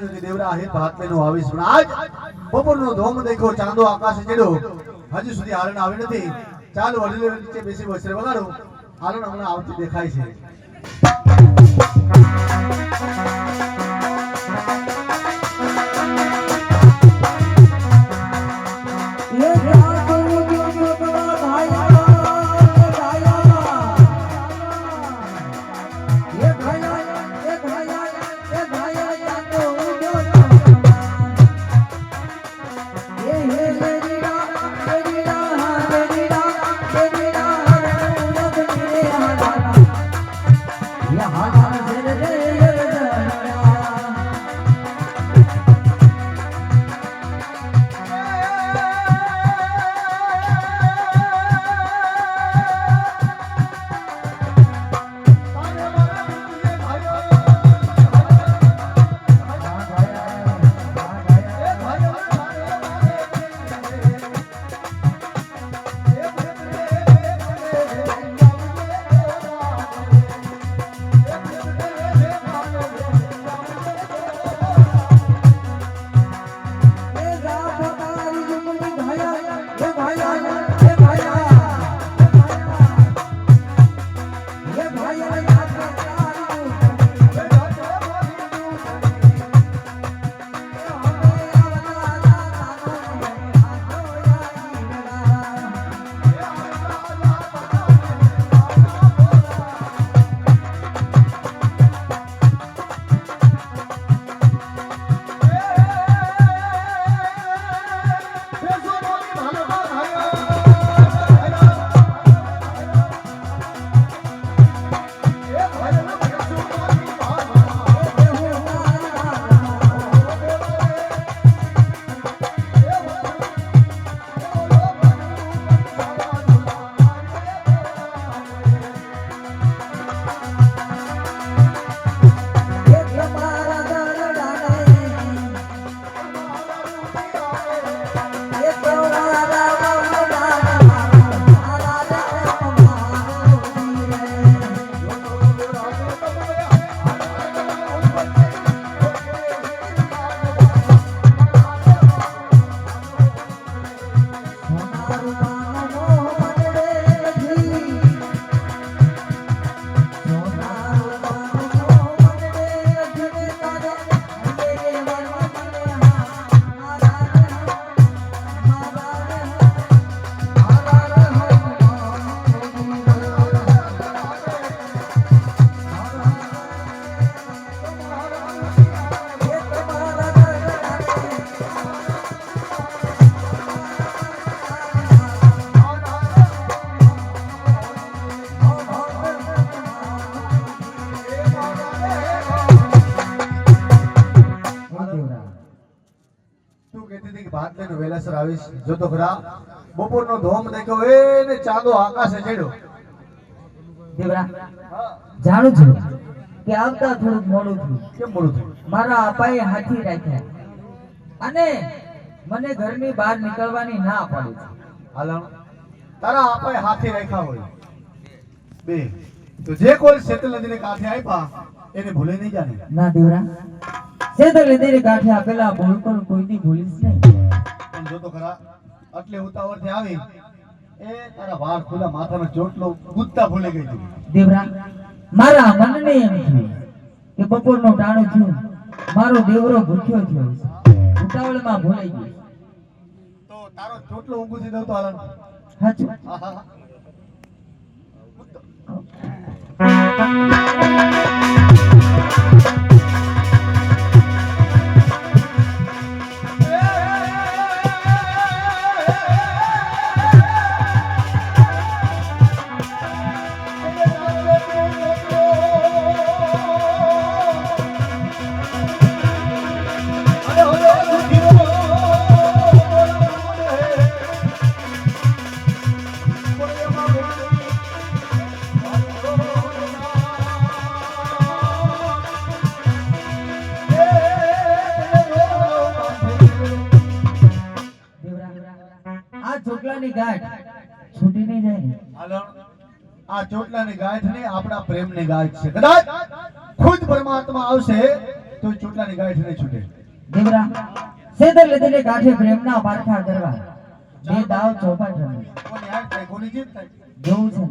છે દેવરા બપોરનો ધોમ દેખો ચાંદો આકાશ ચડ્યો. હજી સુધી હાલણ આવી નથી. ચાલો વડીલો બેસી વસ્ત્ર વગાડો. હાલણ હમણાં આવતી દેખાય છે. આવીશ. જો તો ખરા બપોરનો ધોમ દેખ્યો એને ચાંદો આકાશે ચડ્યો. દેવરા જાણું છું કે આવતા થોડું મોડું થયું. કેમ મોડું થયું? મારા અપાએ હાથી રાખ્યા. અને મને ઘરની બહાર નીકળવાની ના પડી છે. હાલણ તારા અપાએ હાથી રાખ્યા હોય. બે. તો જે કોઈ શેતલ નદીને કાંઠે આપ્યા એને ભૂલે નહીં જાણે ના દેવરા શેતલ નદીને કાંઠે આપેલા ભૂલ પણ કોઈની ભૂલીશ નહીં. પણ જો ખરા. એટલે ઉતાવળથી આવી. એ તારા વાળ ખુલ્લા માથાનો ચોટલો ગુદતા ભૂલી ગઈ તું. દેવરા મારા મનને એમ થયું કે બપોરનો ટાણો થયું. મારો દેવરો ભૂખ્યો થયો. ઉતાવળમાં ભૂલાઈ ગયો. તો તારો ચોટલો ઊંઘું થી દઉં તો હાલણ હાચું. ને હાલણ આ ચોટલાની ગાંઠ ને આપણા પ્રેમની ગાંઠ છે. કદાચ ખુદ પરમાત્મા આવશે તો ચોટલાની ગાંઠ નહીં છૂટે. દેવરા સેદર લદીને કાંઠે પ્રેમના પારખા કરવા. બે દાવ ચોપાટ રમે કોની હાર થાય કોની જીત થાય? જોઉં છે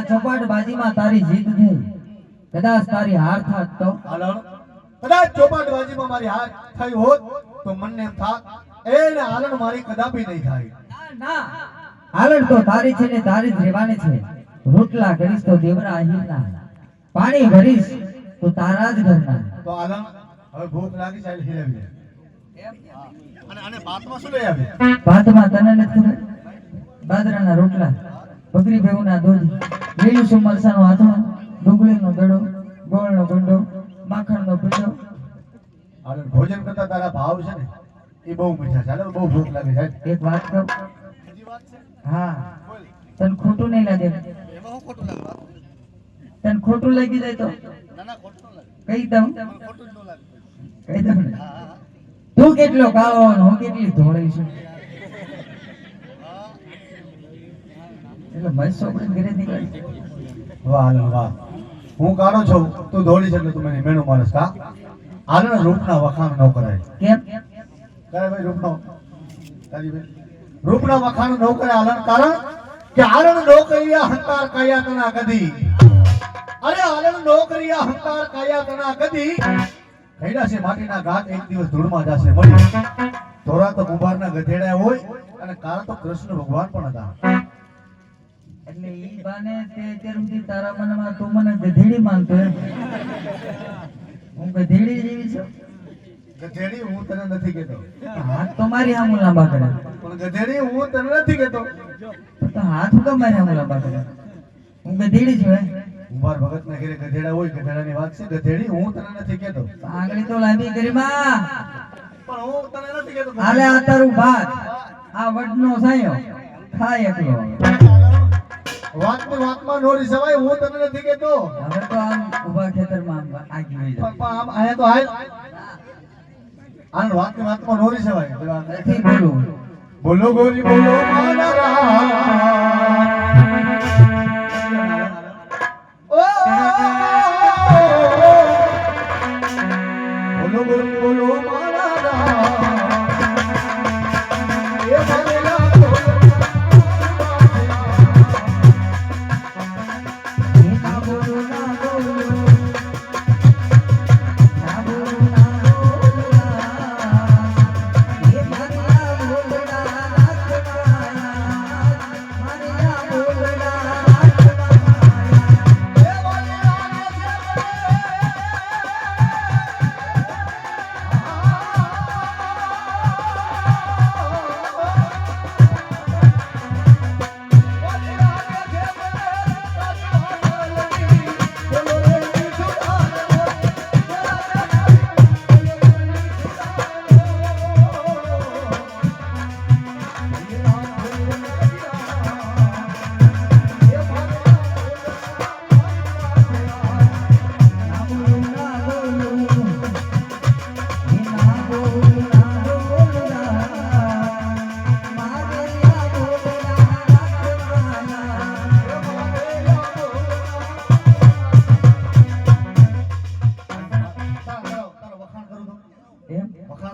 આ ચોપાટ બાજીમાં તારી જીત થઈ કદાચ તારી હાર થાત તો. કદાચ ચોપાટબાજીમાં મારી હાર થઈ હોત તો મને એમ થાત એને હાલણ મારી કદાપી નહીં થાય. ના હાલણ તો તારી છે ને તારી જ રહેવાની છે. રોટલા કરીશ તો દેવરા આહીરના. પાણી ભરીશ તો તારા જ ઘરના. તો હાલણ હવે ભૂખ લાગી છે હિલાવી દે અને આને ભાતમાં શું લઈ આવે ભાતમાં તને નથી બાજરાના રોટલા. બકરી ભેગુના દૂધ લીલું શું મરસાનું આથણ ડુંગળીનો દડો ગોળનો ગુંડો માખણનો પીંડો હાલણ ભોજન કરતા તારા ભાવ છે ને એ બહુ મીઠા છે. બહુ ભૂખ લાગે છે. એક વાત કહું? છે? હા. તને ખોટું નહીં લાગે? તને ખોટું લાગી જાય તો? કઈ કહી દઉં? કહી દઉં તું કેટલો કાળો હું કેટલી ધોળી છું? એટલે છોકરી ઘરે નીકળી વાહ વાહ હું કાનો છું? તું ધોળી છે એટલે તું મને મેણું માણસ કા હાલણ રૂપના વખાણ ન કરાય. કેમ? કરે ભાઈ રૂપનો. તારી બેન. રૂપના વખાણ ન કરે હાલણ કારણ કે હાલણ નો કરી અહંકાર કાયા તના ગદી. અરે હાલણ નો કરી અહંકાર કાયા તના ગદી. ખૈડા છે માટીના ઘાટ એક દિવસ ધૂળમાં જશે. મળી ધોરા તો કુંભારના ગધેડા હોય અને કાળ તો કૃષ્ણ ભગવાન પણ હતા. એટલે ઈ બાને તે અત્યાર સુધી તારા મનમાં તું મને ગધેડી માનતો એમ. હું ગધેડી જેવી છું? ગધેડી હું તને નથી કેતો હાથ તો મારી આમ લાંબા કરે. પણ ગધેડી હું તને નથી કેતો તો હાથ હું કેમ મારી આમ લાંબા કરે? હું ગધેડી છું કુંભાર ભગત ના ઘરે ગધેડા હોય ગધેડાની વાત છે ગધેડી હું તને નથી કેતો આંગળી તો લાંબી કરી માં. પણ હું તને નથી કેતો હાલે આ તારું ભાત. આ વડનો સાયો. ખાય એકલો. વાતની વાતમાં નોરી સવાય હું તને નથી કેતો હવે તો આમ ઊભા ખેતરમાં આમ આગી પણ જાય. પણ આમ આયા તો હાલ. આન વાતની વાતમાં નોરી સવાય નથી બોલું. બોલો ગોરી બોલો માના રામ. બોલો ગોરી બોલો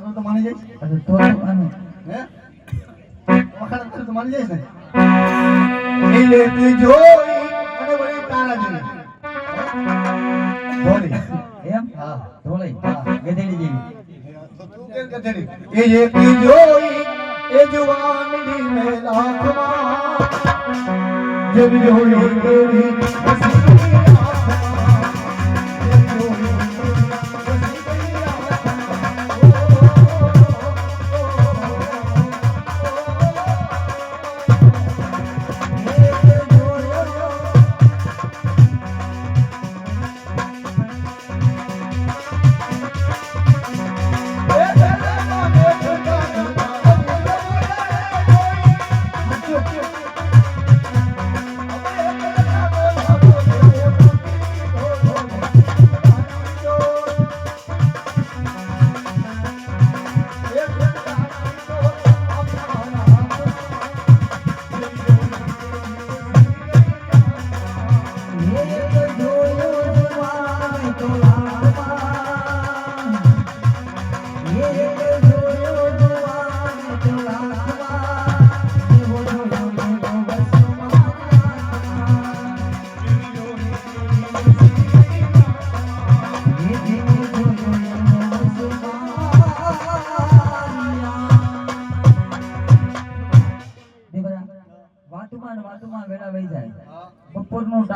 વખાણ તો માની જઈશ અરે તો આનું હે? વખાણ તો માની જઈશ ને એ તું જોઈ અને વળી તારા જોઈ જોડી એમ? હા. ધોળી હા. ગધેડી જેવી. તું કેમ ગધેડી? એ એક જોઈ એ જુવાનડી મેલાખમાં જબ જોઈ તેરી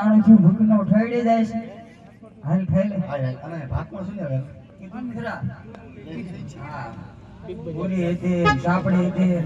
થયું ભૂખનો ઠરડી જાય છે. હાલ ખાઈ લે. અને ભાતમાં શું આવે કીધું ને ખરા. હા. પૂરી હતી સાપડી હતી.